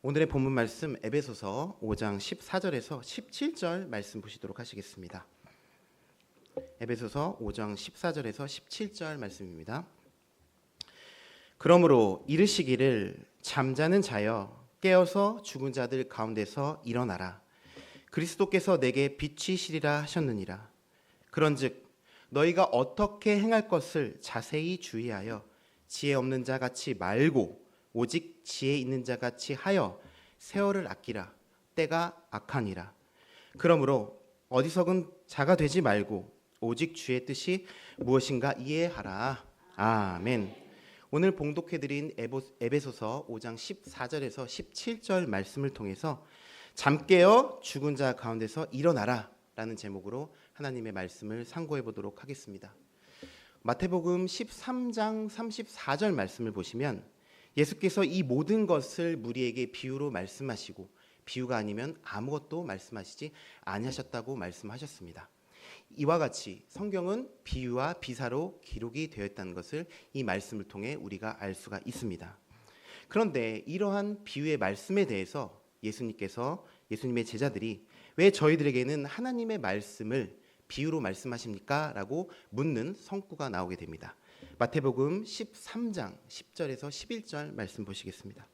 오늘의 본문 말씀 에베소서 5장 14절에서 17절 말씀 보시도록 하시겠습니다. 에베소서 5장 14절에서 17절 말씀입니다. 그러므로 이르시기를 잠자는 자여 깨어서 죽은 자들 가운데서 일어나라 그리스도께서 내게 빛이시리라 하셨느니라 그런즉 너희가 어떻게 행할 것을 자세히 주의하여 지혜 없는 자 같이 말고 오직 지혜 있는 자 같이 하여 세월을 아끼라 때가 악하니라 그러므로 어디서건 자가 되지 말고 오직 주의 뜻이 무엇인가 이해하라 아멘. 오늘 봉독해 드린 에베소서 5장 14절에서 17절 말씀을 통해서 잠 깨어 죽은 자 가운데서 일어나라 라는 제목으로 하나님의 말씀을 상고해 보도록 하겠습니다. 마태복음 13장 34절 말씀을 보시면 예수께서 이 모든 것을 무리에게 비유로 말씀하시고 비유가 아니면 아무것도 말씀하시지 아니하셨다고 말씀하셨습니다. 이와 같이 성경은 비유와 비사로 기록이 되어 있다는 것을 이 말씀을 통해 우리가 알 수가 있습니다. 그런데 이러한 비유의 말씀에 대해서 예수님께서 예수님의 제자들이 왜 저희들에게는 하나님의 말씀을 비유로 말씀하십니까? 라고 묻는 성구가 나오게 됩니다. 마태복음 13장 10절에서 11절 말씀 보시겠습니다.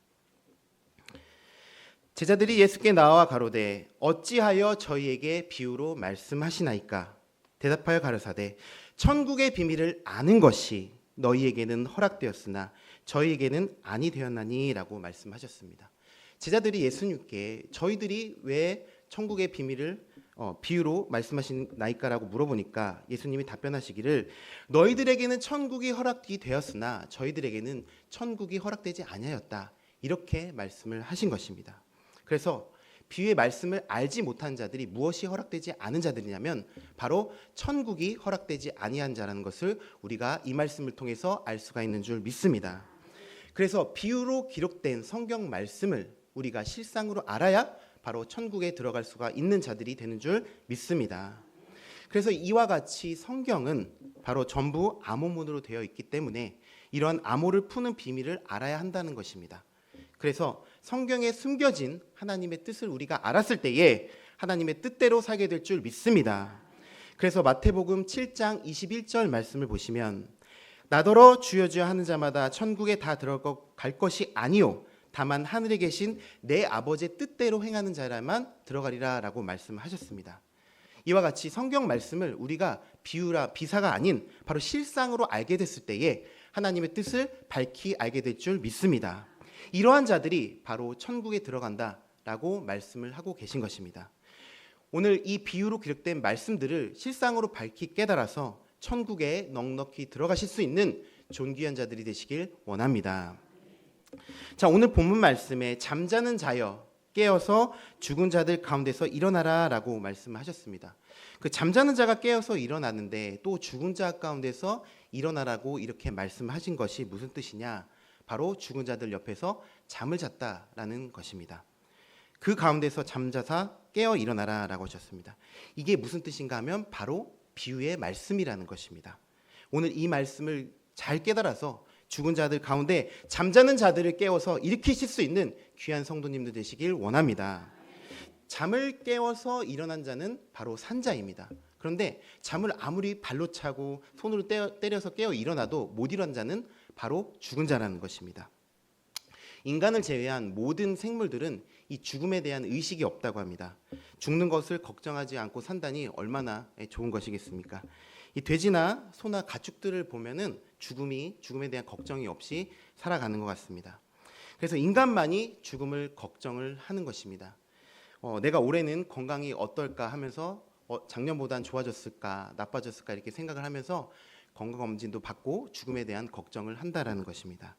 제자들이 예수께 나와 가로되 어찌하여 저희에게 비유로 말씀하시나이까 대답하여 가르사대 천국의 비밀을 아는 것이 너희에게는 허락되었으나 저희에게는 아니 되었나니라고 말씀하셨습니다. 제자들이 예수님께 저희들이 왜 천국의 비밀을 어, 비유로 말씀하신 나이까라고 물어보니까 예수님이 답변하시기를 너희들에게는 천국이 허락이 되었으나 저희들에게는 천국이 허락되지 아니하였다 이렇게 말씀을 하신 것입니다. 그래서 비유의 말씀을 알지 못한 자들이 무엇이 허락되지 않은 자들이냐면 바로 천국이 허락되지 아니한 자라는 것을 우리가 이 말씀을 통해서 알 수가 있는 줄 믿습니다. 그래서 비유로 기록된 성경 말씀을 우리가 실상으로 알아야 바로 천국에 들어갈 수가 있는 자들이 되는 줄 믿습니다. 그래서 이와 같이 성경은 바로 전부 암호문으로 되어 있기 때문에 이러한 암호를 푸는 비밀을 알아야 한다는 것입니다. 그래서 성경에 숨겨진 하나님의 뜻을 우리가 알았을 때에 하나님의 뜻대로 살게 될 줄 믿습니다. 그래서 마태복음 7장 21절 말씀을 보시면 나더러 주여 주여 하는 자마다 천국에 다 들어갈 것이 아니요 다만 하늘에 계신 내 아버지의 뜻대로 행하는 자라만 들어가리라라고 말씀하셨습니다. 이와 같이 성경 말씀을 우리가 비유라 비사가 아닌 바로 실상으로 알게 됐을 때에 하나님의 뜻을 밝히 알게 될 줄 믿습니다. 이러한 자들이 바로 천국에 들어간다라고 말씀을 하고 계신 것입니다. 오늘 이 비유로 기록된 말씀들을 실상으로 밝히 깨달아서 천국에 넉넉히 들어가실 수 있는 존귀한 자들이 되시길 원합니다. 자, 오늘 본문 말씀에 잠자는 자여 깨어서 죽은 자들 가운데서 일어나라라고 말씀하셨습니다. 그 잠자는 자가 깨어서 일어나는데 또 죽은 자 가운데서 일어나라고 이렇게 말씀하신 것이 무슨 뜻이냐? 바로 죽은 자들 옆에서 잠을 잤다라는 것입니다. 그 가운데서 잠자사 깨어 일어나라라고 하셨습니다. 이게 무슨 뜻인가 하면 바로 비유의 말씀이라는 것입니다. 오늘 이 말씀을 잘 깨달아서 죽은 자들 가운데 잠자는 자들을 깨워서 일으키실 수 있는 귀한 성도님들 되시길 원합니다. 잠을 깨워서 일어난 자는 바로 산자입니다. 그런데 잠을 아무리 발로 차고 손으로 때려서 깨어 일어나도 못 일어난 자는 바로 죽은 자라는 것입니다. 인간을 제외한 모든 생물들은 이 죽음에 대한 의식이 없다고 합니다. 죽는 것을 걱정하지 않고 산다니 얼마나 좋은 것이겠습니까? 이 돼지나 소나 가축들을 보면은 죽음이 죽음에 대한 걱정이 없이 살아가는 것 같습니다. 그래서 인간만이 죽음을 걱정을 하는 것입니다. 어, 내가 올해는 건강이 어떨까 하면서 어, 작년보단 좋아졌을까 나빠졌을까 이렇게 생각을 하면서 건강 검진도 받고 죽음에 대한 걱정을 한다라는 것입니다.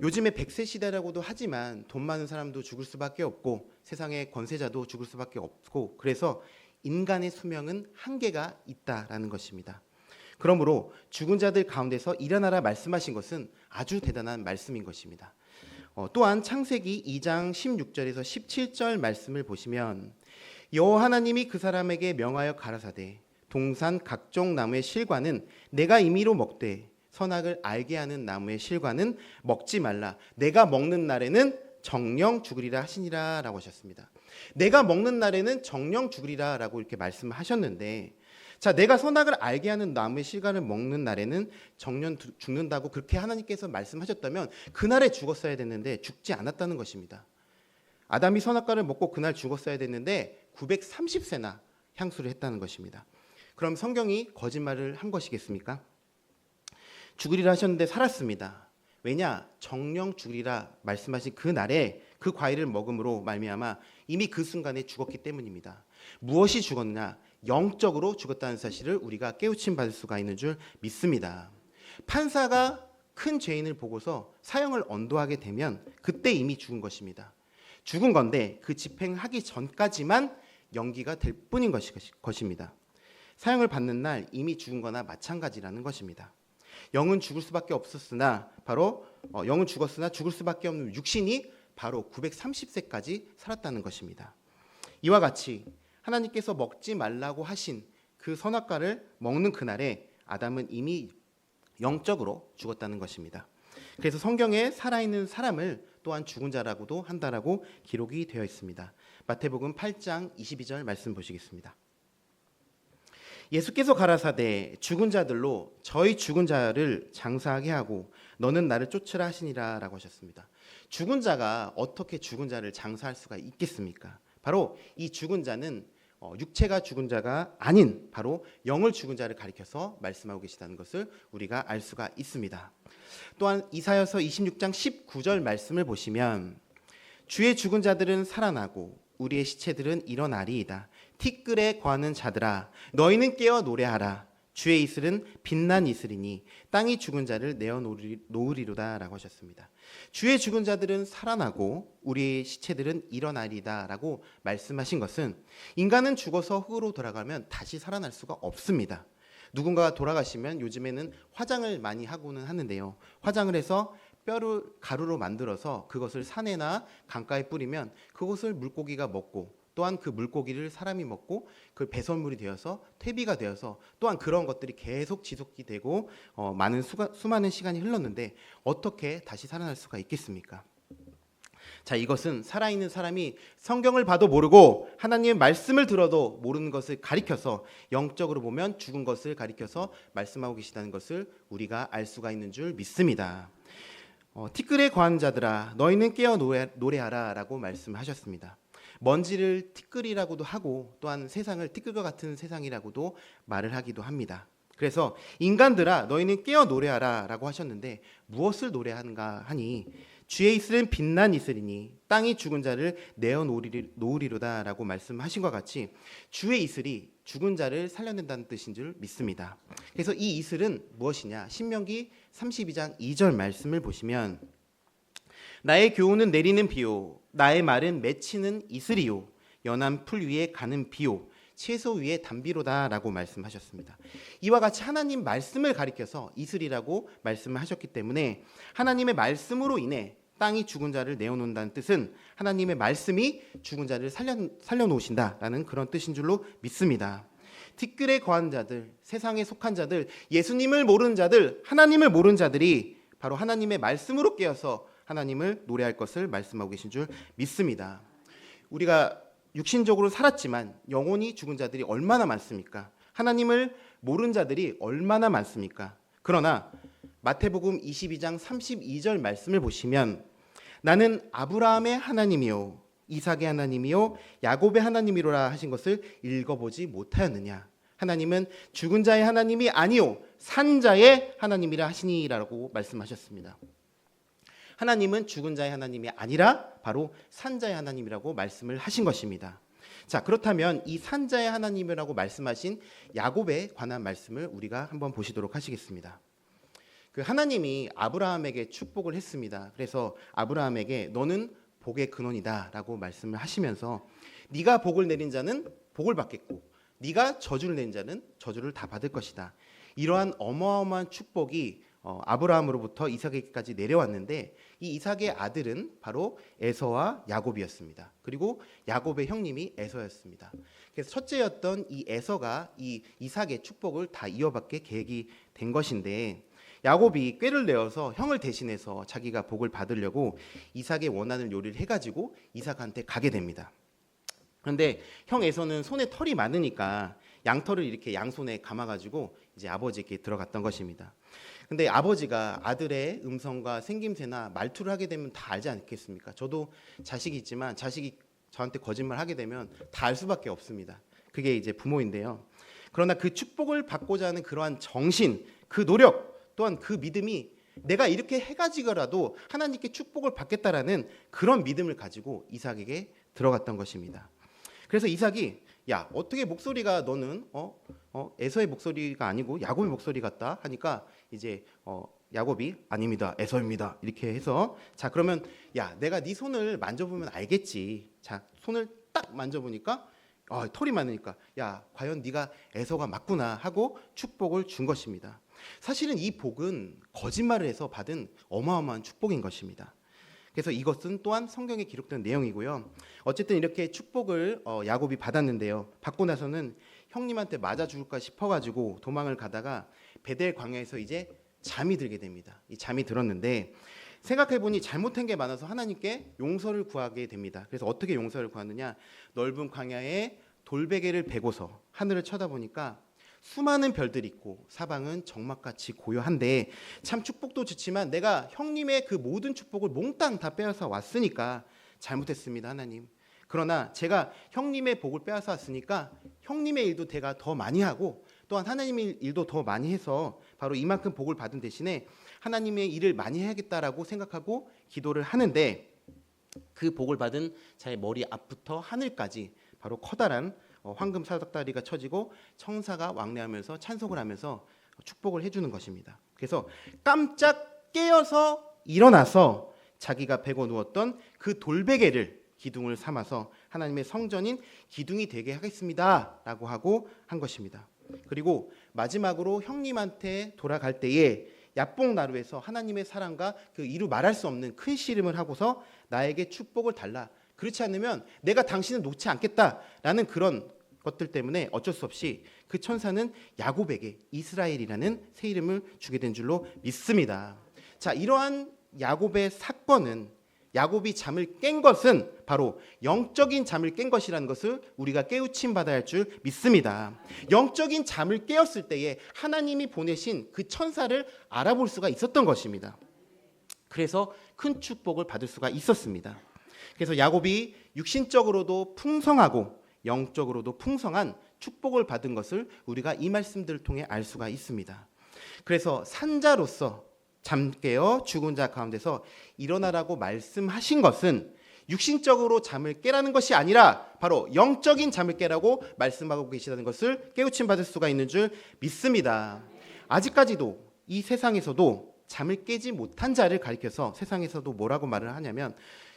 요즘에 백세 시대라고도 하지만 돈 많은 사람도 죽을 수밖에 없고 세상의 권세자도 죽을 수밖에 없고 그래서 인간의 수명은 한계가 있다라는 것입니다. 그러므로 죽은 자들 가운데서 일어나라 말씀하신 것은 아주 대단한 말씀인 것입니다. 어, 또한 창세기 2장 16절에서 17절 말씀을 보시면 여호와 하나님이 그 사람에게 명하여 가라사대 동산 각종 나무의 실과는 내가 임의로 먹되 선악을 알게 하는 나무의 실과는 먹지 말라. 내가 먹는 날에는 정령 죽으리라 하시니라라고 하셨습니다. 내가 먹는 날에는 정령 죽으리라라고 이렇게 말씀하셨는데 자, 내가 선악을 알게 하는 나무의 실과를 먹는 날에는 정년 두- 죽는다고 그렇게 하나님께서 말씀하셨다면 그날에 죽었어야 됐는데 죽지 않았다는 것입니다. 아담이 선악과를 먹고 그날 죽었어야 됐는데 930세나 향수를 했다는 것입니다. 그럼 성경이 거짓말을 한 것이겠습니까? 죽으리라 하셨는데 살았습니다. 왜냐? 정령 죽으리라 말씀하신 그 날에 그 과일을 먹음으로 말미암아 이미 그 순간에 죽었기 때문입니다. 무엇이 죽었냐? 영적으로 죽었다는 사실을 우리가 깨우침 받을 수가 있는 줄 믿습니다. 판사가 큰 죄인을 보고서 사형을 언도하게 되면 그때 이미 죽은 것입니다. 죽은 건데 그 집행하기 전까지만 연기가 될 뿐인 것이- 것입니다. 사형을 받는 날 이미 죽은 거나 마찬가지라는 것입니다. 영은 죽을 수밖에 없었으나 바로 어, 영은 죽었으나 죽을 수밖에 없는 육신이 바로 930세까지 살았다는 것입니다. 이와 같이 하나님께서 먹지 말라고 하신 그 선악과를 먹는 그날에 아담은 이미 영적으로 죽었다는 것입니다. 그래서 성경에 살아있는 사람을 또한 죽은 자라고도 한다라고 기록이 되어 있습니다. 마태복음 8장 22절 말씀 보시겠습니다. 예수께서 가라사대 죽은 자들로 저희 죽은 자를 장사하게 하고 너는 나를 쫓으라 하시니라라고 하셨습니다. 죽은 자가 어떻게 죽은 자를 장사할 수가 있겠습니까? 바로 이 죽은 자는 어, 육체가 죽은 자가 아닌 바로 영을 죽은 자를 가리켜서 말씀하고 계시다는 것을 우리가 알 수가 있습니다. 또한 이사여서 26장 19절 말씀을 보시면 주의 죽은 자들은 살아나고 우리의 시체들은 일어나리이다. 티끌에 거하는 자들아 너희는 깨어 노래하라. 주의 이슬은 빛난 이슬이니 땅이 죽은 자를 내어 놓으리- 놓으리로다라고 하셨습니다. 주의 죽은 자들은 살아나고 우리의 시체들은 일어나리다라고 말씀하신 것은 인간은 죽어서 흙으로 돌아가면 다시 살아날 수가 없습니다. 누군가가 돌아가시면 요즘에는 화장을 많이 하고는 하는데요. 화장을 해서 뼈를 가루로 만들어서 그것을 산에나 강가에 뿌리면 그것을 물고기가 먹고 또한 그 물고기를 사람이 먹고 그 배설물이 되어서 퇴비가 되어서 또한 그런 것들이 계속 지속이 되고 어, 많은 수가, 수많은 시간이 흘렀는데 어떻게 다시 살아날 수가 있겠습니까? 자, 이것은 살아있는 사람이 성경을 봐도 모르고 하나님의 말씀을 들어도 모르는 것을 가리켜서 영적으로 보면 죽은 것을 가리켜서 말씀하고 계시다는 것을 우리가 알 수가 있는 줄 믿습니다. 어, 티끌에 거한 자들아 너희는 깨어 노래, 노래하라라고 말씀하셨습니다. 먼지를 티끌이라고도 하고 또한 세상을 티끌과 같은 세상이라고도 말을 하기도 합니다. 그래서 인간들아 너희는 깨어 노래하라라고 하셨는데 무엇을 노래하는가 하니 주의 이슬은 빛난 이슬이니 땅이 죽은 자를 내어 놓으리, 놓으리로다라고 말씀하신 것 같이 주의 이슬이 죽은 자를 살려낸다는 뜻인 줄 믿습니다. 그래서 이 이슬은 무엇이냐? 신명기 32장 2절 말씀을 보시면 나의 교훈은 내리는 비요 나의 말은 맺히는 이슬이요 연한 풀 위에 가는 비요 채소 위에 담비로다라고 말씀하셨습니다. 이와 같이 하나님 말씀을 가리켜서 이슬이라고 말씀을 하셨기 때문에 하나님의 말씀으로 인해 땅이 죽은 자를 내어놓는다는 뜻은 하나님의 말씀이 죽은 자를 살려, 살려놓으신다라는 그런 뜻인 줄로 믿습니다. 티끌에 거한 자들, 세상에 속한 자들, 예수님을 모르는 자들, 하나님을 모르는 자들이 바로 하나님의 말씀으로 깨어서 하나님을 노래할 것을 말씀하고 계신 줄 믿습니다. 우리가 육신적으로 살았지만 영혼이 죽은 자들이 얼마나 많습니까? 하나님을 모르는 자들이 얼마나 많습니까? 그러나 마태복음 22장 32절 말씀을 보시면 나는 아브라함의 하나님이요 이삭의 하나님이요 야곱의 하나님이로라 하신 것을 읽어보지 못하였느냐? 하나님은 죽은 자의 하나님이 아니요 산 자의 하나님이라 하시니라고 말씀하셨습니다. 하나님은 죽은 자의 하나님이 아니라 바로 산자의 하나님이라고 말씀을 하신 것입니다. 자, 그렇다면 이 산자의 하나님이라고 말씀하신 야곱에 관한 말씀을 우리가 한번 보시도록 하시겠습니다. 그 하나님이 아브라함에게 축복을 했습니다. 그래서 아브라함에게 너는 복의 근원이다라고 말씀을 하시면서 네가 복을 내린 자는 복을 받겠고 네가 저주를 낸 자는 저주를 다 받을 것이다. 이러한 어마어마한 축복이 어, 아브라함으로부터 이삭에게까지 내려왔는데 이 이삭의 아들은 바로 에서와 야곱이었습니다. 그리고 야곱의 형님이 에서였습니다. 그래서 첫째였던 이 에서가 이 이삭의 축복을 다 이어받게 계획이 된 것인데 야곱이 꾀를 내어서 형을 대신해서 자기가 복을 받으려고 이삭의 원하는 요리를 해가지고 이삭한테 가게 됩니다. 그런데 형 에서는 손에 털이 많으니까 양털을 이렇게 양손에 감아가지고 이제 아버지께 들어갔던 것입니다. 근데 아버지가 아들의 음성과 생김새나 말투를 하게 되면 다 알지 않겠습니까? 저도 자식이 있지만 자식이 저한테 거짓말 하게 되면 다 알 수밖에 없습니다. 그게 이제 부모인데요. 그러나 그 축복을 받고자 하는 그러한 정신, 그 노력, 또한 그 믿음이 내가 이렇게 해가지고라도 하나님께 축복을 받겠다라는 그런 믿음을 가지고 이삭에게 들어갔던 것입니다. 그래서 이삭이 야 어떻게 목소리가 너는 어, 어 에서의 목소리가 아니고 야곱의 목소리 같다 하니까 이제 어 야곱이 아닙니다 에서입니다 이렇게 해서 자 그러면 야 내가 네 손을 만져보면 알겠지 자 손을 딱 만져보니까 아, 털이 많으니까 야 과연 네가 에서가 맞구나 하고 축복을 준 것입니다. 사실은 이 복은 거짓말을 해서 받은 어마어마한 축복인 것입니다. 그래서 이것은 또한 성경에 기록된 내용이고요. 어쨌든 이렇게 축복을 어, 야곱이 받았는데요. 받고 나서는 형님한테 맞아 죽을까 싶어가지고 도망을 가다가 베델 광야에서 이제 잠이 들게 됩니다. 이 잠이 들었는데 생각해 보니 잘못한 게 많아서 하나님께 용서를 구하게 됩니다. 그래서 어떻게 용서를 구하느냐? 넓은 광야에 돌베개를 베고서 하늘을 쳐다보니까 수많은 별들이 있고 사방은 정막같이 고요한데 참 축복도 좋지만 내가 형님의 그 모든 축복을 몽땅 다 빼앗아 왔으니까 잘못했습니다 하나님 그러나 제가 형님의 복을 빼앗아 왔으니까 형님의 일도 제가 더 많이 하고 또한 하나님의 일도 더 많이 해서 바로 이만큼 복을 받은 대신에 하나님의 일을 많이 해야겠다라고 생각하고 기도를 하는데 그 복을 받은 자의 머리 앞부터 하늘까지 바로 커다란 어, 황금 사닥다리가 쳐지고 청사가 왕래하면서 찬송을 하면서 축복을 해주는 것입니다. 그래서 깜짝 깨어서 일어나서 자기가 베고 누웠던 그 돌베개를 기둥을 삼아서 하나님의 성전인 기둥이 되게 하겠습니다라고 하고 한 것입니다. 그리고 마지막으로 형님한테 돌아갈 때에 야뽕 나루에서 하나님의 사랑과 그 이루 말할 수 없는 큰 씨름을 하고서 나에게 축복을 달라. 그렇지 않으면 내가 당신을 놓지 않겠다라는 그런 것들 때문에 어쩔 수 없이 그 천사는 야곱에게 이스라엘이라는 새 이름을 주게 된 줄로 믿습니다. 자, 이러한 야곱의 사건은 야곱이 잠을 깬 것은 바로 영적인 잠을 깬 것이라는 것을 우리가 깨우침 받아야 할 줄 믿습니다. 영적인 잠을 깨었을 때에 하나님이 보내신 그 천사를 알아볼 수가 있었던 것입니다. 그래서 큰 축복을 받을 수가 있었습니다. 그래서 야곱이 육신적으로도 풍성하고 영적으로도 풍성한 축복을 받은 것을 우리가 이 말씀들을 통해 알 수가 있습니다. 그래서 산자로서 잠 깨어 죽은 자 가운데서 일어나라고 말씀하신 것은 육신적으로 잠을 깨라는 것이 아니라 바로 영적인 잠을 깨라고 말씀하고 계시다는 것을 깨우침 받을 수가 있는 줄 믿습니다. 아직까지도 이 세상에서도 잠을 깨지 못한 자를 가리켜서 세상에서도 뭐라고 말을 하냐면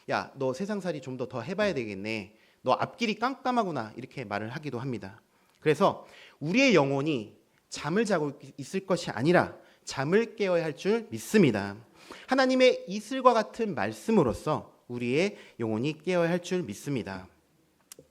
야, 너 세상살이 좀 더 더 해봐야 되겠네. 너 앞길이 깜깜하구나. 이렇게 말을 하기도 합니다. 그래서 우리의 영혼이 잠을 자고 있을 것이 아니라 잠을 깨어야 할 줄 믿습니다. 하나님의 이슬과 같은 말씀으로써 우리의 영혼이 깨어야 할 줄 믿습니다.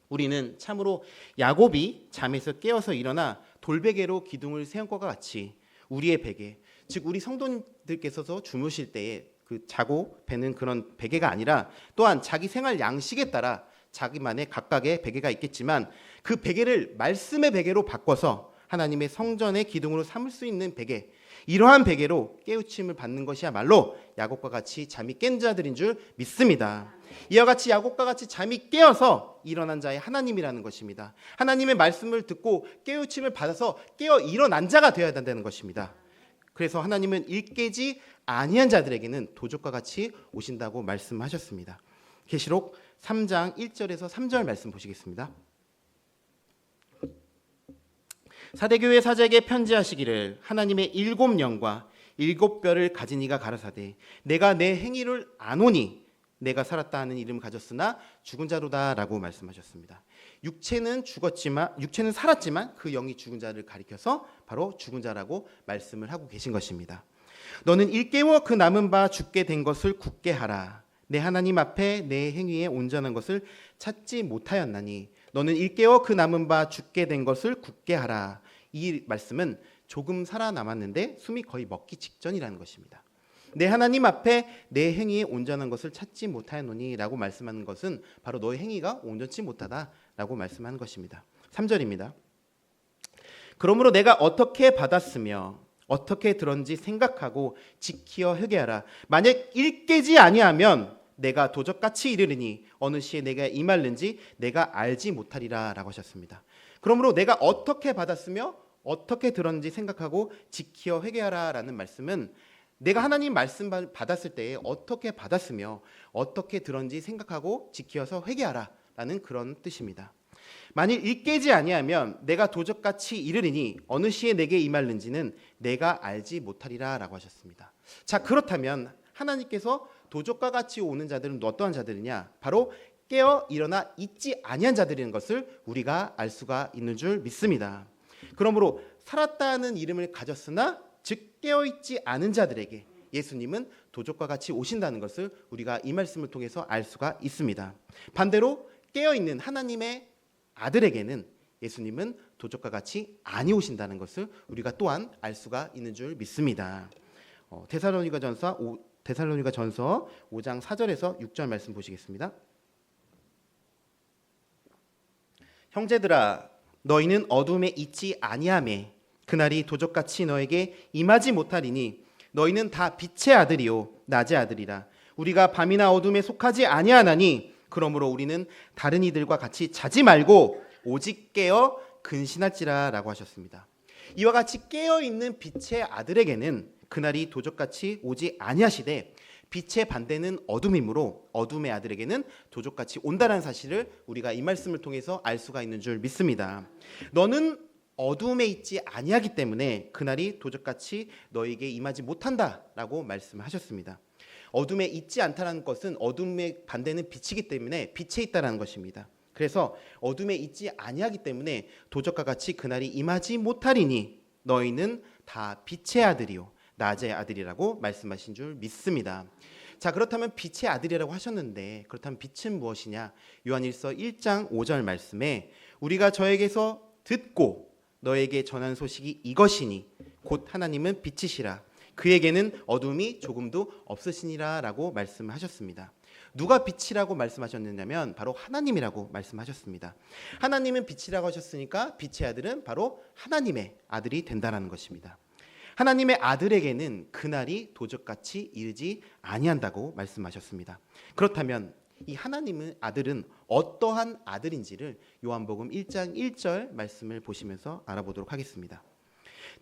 우리는 참으로 야곱이 잠에서 깨어서 일어나 돌베개로 기둥을 세운 것과 같이 우리의 베개, 즉 우리 성도님들께서도 주무실 때에 그 자고 베는 그런 베개가 아니라 또한 자기 생활 양식에 따라 자기만의 각각의 베개가 있겠지만 그 베개를 말씀의 베개로 바꿔서 하나님의 성전의 기둥으로 삼을 수 있는 베개 이러한 베개로 깨우침을 받는 것이야말로 야곱과 같이 잠이 깬 자들인 줄 믿습니다. 이와 같이 야곱과 같이 잠이 깨어서 일어난 자의 하나님이라는 것입니다. 하나님의 말씀을 듣고 깨우침을 받아서 깨어 일어난 자가 되어야 된다는 것입니다. 그래서 하나님은 일깨지 아니한 자들에게는 도적과 같이 오신다고 말씀하셨습니다. 계시록 3장 1절에서 3절 말씀 보시겠습니다. 사대교회 사제에게 편지하시기를 하나님의 일곱 영과 일곱 뼈를 가진 이가 가라사대 내가 내 행위를 아노니 내가 살았다 하는 이름을 가졌으나 죽은 자로다라고 말씀하셨습니다. 육체는 죽었지만 육체는 살았지만 그 영이 죽은 자를 가리켜서 바로 죽은 자라고 말씀을 하고 계신 것입니다. 너는 일깨워 그 남은 바 죽게 된 것을 굳게 하라. 내 하나님 앞에 내 행위에 온전한 것을 찾지 못하였나니 너는 일깨워 그 남은 바 죽게 된 것을 굳게 하라. 이 말씀은 조금 살아남았는데 숨이 거의 먹기 직전이라는 것입니다. 내 하나님 앞에 내 행위에 온전한 것을 찾지 못하노니라고 말씀하는 것은 바로 너의 행위가 온전치 못하다라고 말씀하는 것입니다. 3절입니다. 그러므로 내가 어떻게 받았으며 어떻게 들었는지 생각하고 지키어 회개하라. 만약 일깨지 아니하면 내가 도적같이 이르리니 어느 시에 내가 임할는지 내가 알지 못하리라라고 하셨습니다. 그러므로 내가 어떻게 받았으며 어떻게 들었는지 생각하고 지키어 회개하라라는 말씀은 내가 하나님 말씀 받았을 때 어떻게 받았으며 어떻게 들었는지 생각하고 지키어서 회개하라라는 그런 뜻입니다. 만일 일깨지 아니하면 내가 도적같이 이르리니 어느 시에 내게 임할는지는 내가 알지 못하리라라고 하셨습니다. 자 그렇다면 하나님께서 도적과 같이 오는 자들은 어떠한 자들이냐? 바로 깨어 일어나 있지 아니한 자들인 것을 우리가 알 수가 있는 줄 믿습니다. 그러므로 살았다는 이름을 가졌으나 즉 깨어 있지 않은 자들에게 예수님은 도적과 같이 오신다는 것을 우리가 이 말씀을 통해서 알 수가 있습니다. 반대로 깨어 있는 하나님의 아들에게는 예수님은 도적과 같이 아니 오신다는 것을 우리가 또한 알 수가 있는 줄 믿습니다. 어, 데살로니가 전서 데살로니가 전서 5장 4절에서 6절 말씀 보시겠습니다. 형제들아 너희는 어둠에 있지 아니하매 그날이 도적같이 너에게 임하지 못하리니 너희는 다 빛의 아들이요 낮의 아들이라 우리가 밤이나 어둠에 속하지 아니하나니 그러므로 우리는 다른 이들과 같이 자지 말고 오직 깨어 근신할지라라고 하셨습니다. 이와 같이 깨어 있는 빛의 아들에게는 그날이 도적같이 오지 아니하시되 빛의 반대는 어둠이므로 어둠의 아들에게는 도적같이 온다는 사실을 우리가 이 말씀을 통해서 알 수가 있는 줄 믿습니다. 너는 어둠에 있지 아니하기 때문에 그날이 도적같이 너에게 임하지 못한다라고 말씀하셨습니다. 어둠에 있지 않다는 것은 어둠의 반대는 빛이기 때문에 빛에 있다라는 것입니다. 그래서 어둠에 있지 아니하기 때문에 도적과 같이 그날이 임하지 못하리니 너희는 다 빛의 아들이요 낮의 아들이라고 말씀하신 줄 믿습니다. 자, 그렇다면 빛의 아들이라고 하셨는데 그렇다면 빛은 무엇이냐? 요한일서 1장 5절 말씀에 우리가 저에게서 듣고 너에게 전한 소식이 이것이니 곧 하나님은 빛이시라 그에게는 어둠이 조금도 없으시니라라고 말씀하셨습니다. 누가 빛이라고 말씀하셨느냐면 바로 하나님이라고 말씀하셨습니다. 하나님은 빛이라고 하셨으니까 빛의 아들은 바로 하나님의 아들이 된다라는 것입니다. 하나님의 아들에게는 그날이 도적같이 이르지 아니한다고 말씀하셨습니다. 그렇다면 이 하나님의 아들은 어떠한 아들인지를 요한복음 1장 1절 말씀을 보시면서 알아보도록 하겠습니다.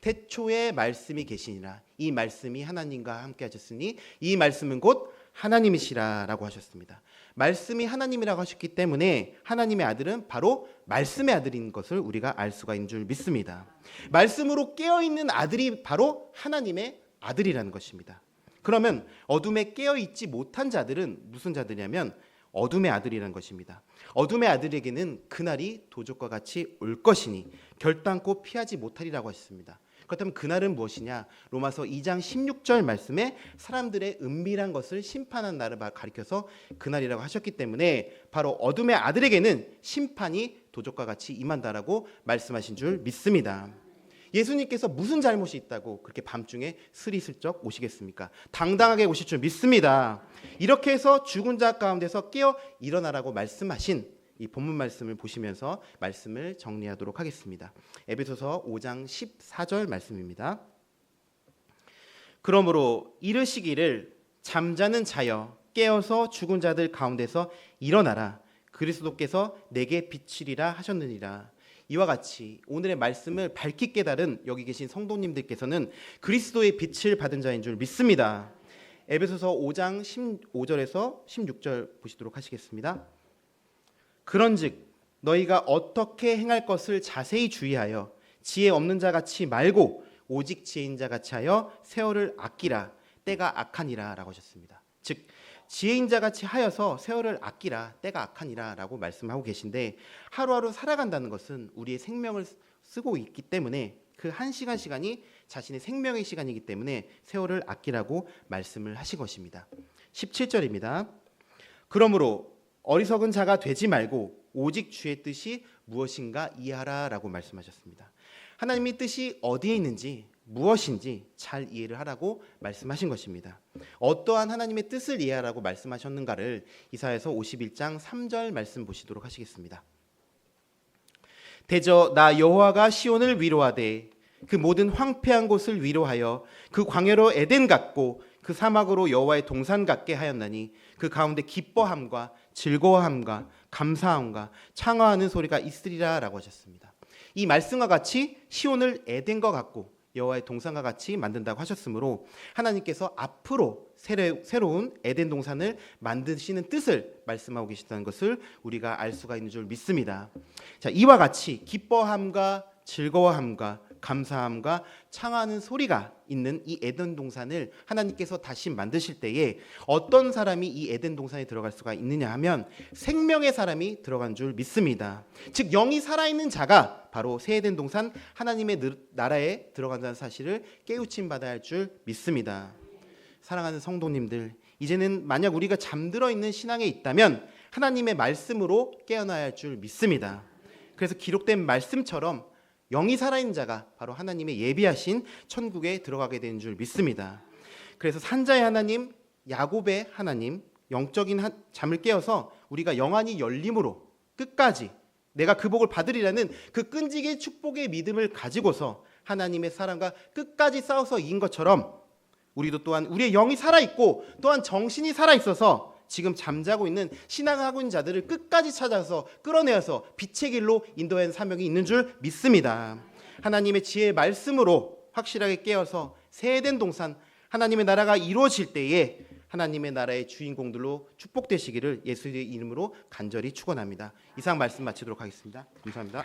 태초에 말씀이 계시니라 이 말씀이 하나님과 함께 하셨으니 이 말씀은 곧 하나님이시라라고 하셨습니다. 말씀이 하나님이라고 하셨기 때문에 하나님의 아들은 바로 말씀의 아들인 것을 우리가 알 수가 있는 줄 믿습니다. 말씀으로 깨어 있는 아들이 바로 하나님의 아들이라는 것입니다. 그러면 어둠에 깨어 있지 못한 자들은 무슨 자들이냐면 어둠의 아들이라는 것입니다. 어둠의 아들에게는 그날이 도적과 같이 올 것이니 결단코 피하지 못하리라고 하셨습니다. 그렇다면 그날은 무엇이냐? 로마서 2장 16절 말씀에 사람들의 은밀한 것을 심판한 날을 가리켜서 그날이라고 하셨기 때문에 바로 어둠의 아들에게는 심판이 도적과 같이 임한다라고 말씀하신 줄 믿습니다. 예수님께서 무슨 잘못이 있다고 그렇게 밤중에 스리슬쩍 오시겠습니까? 당당하게 오실 줄 믿습니다. 이렇게 해서 죽은 자 가운데서 깨어 일어나라고 말씀하신 이 본문 말씀을 보시면서 말씀을 정리하도록 하겠습니다. 에베소서 5장 14절 말씀입니다. 그러므로 이르시기를 잠자는 자여 깨어서 죽은 자들 가운데서 일어나라 그리스도께서 내게 비치리라 하셨느니라 이와 같이 오늘의 말씀을 밝히 깨달은 여기 계신 성도님들께서는 그리스도의 빛을 받은 자인 줄 믿습니다. 에베소서 5장 15절에서 16절 보시도록 하시겠습니다. 그런즉 너희가 어떻게 행할 것을 자세히 주의하여 지혜 없는 자 같이 말고 오직 지혜인 자 같이 하여 세월을 아끼라 때가 악하니라라고 하셨습니다. 즉 지혜인 자 같이 하여서 세월을 아끼라 때가 악하니라라고 말씀하고 계신데 하루하루 살아간다는 것은 우리의 생명을 쓰고 있기 때문에 그 한 시간 시간이 자신의 생명의 시간이기 때문에 세월을 아끼라고 말씀을 하신 것입니다. 17절입니다. 그러므로 어리석은 자가 되지 말고 오직 주의 뜻이 무엇인가 이해하라라고 말씀하셨습니다. 하나님의 뜻이 어디에 있는지 무엇인지 잘 이해를 하라고 말씀하신 것입니다. 어떠한 하나님의 뜻을 이해하라고 말씀하셨는가를 이사에서 51장 3절 말씀 보시도록 하시겠습니다. 대저 나 여호와가 시온을 위로하되 그 모든 황폐한 곳을 위로하여 그 광야로 에덴 같고 그 사막으로 여호와의 동산 같게 하였나니 그 가운데 기뻐함과 즐거워함과 감사함과 창화하는 소리가 있으리라라고 하셨습니다. 이 말씀과 같이 시온을 에덴과 같고 여호와의 동산과 같이 만든다고 하셨으므로 하나님께서 앞으로 새로, 운 에덴 동산을 만드시는 뜻을 말씀하고 계시다는 것을 우리가 알 수가 있는 줄 믿습니다. 자, 이와 같이 기뻐함과 즐거워함과 감사함과 창하는 소리가 있는 이 에덴 동산을 하나님께서 다시 만드실 때에 어떤 사람이 이 에덴 동산에 들어갈 수가 있느냐 하면 생명의 사람이 들어간 줄 믿습니다. 즉 영이 살아있는 자가 바로 새 에덴 동산 하나님의 나라에 들어간다는 사실을 깨우침 받아야 할 줄 믿습니다. 사랑하는 성도님들, 이제는 만약 우리가 잠들어 있는 신앙에 있다면 하나님의 말씀으로 깨어나야 할 줄 믿습니다. 그래서 기록된 말씀처럼 영이 살아있는 자가 바로 하나님의 예비하신 천국에 들어가게 되는 줄 믿습니다. 그래서 산자의 하나님, 야곱의 하나님, 영적인 잠을 깨어서 우리가 영안이 열림으로 끝까지 내가 그 복을 받으리라는 그 끈질긴 축복의 믿음을 가지고서 하나님의 사랑과 끝까지 싸워서 이긴 것처럼 우리도 또한 우리의 영이 살아 있고 또한 정신이 살아 있어서 지금 잠자고 있는 신앙하고 있는 자들을 끝까지 찾아서 끌어내어서 빛의 길로 인도하는 사명이 있는 줄 믿습니다. 하나님의 지혜의 말씀으로 확실하게 깨어서 세된 동산 하나님의 나라가 이루어질 때에 하나님의 나라의 주인공들로 축복되시기를 예수의 이름으로 간절히 축원합니다. 이상 말씀 마치도록 하겠습니다. 감사합니다.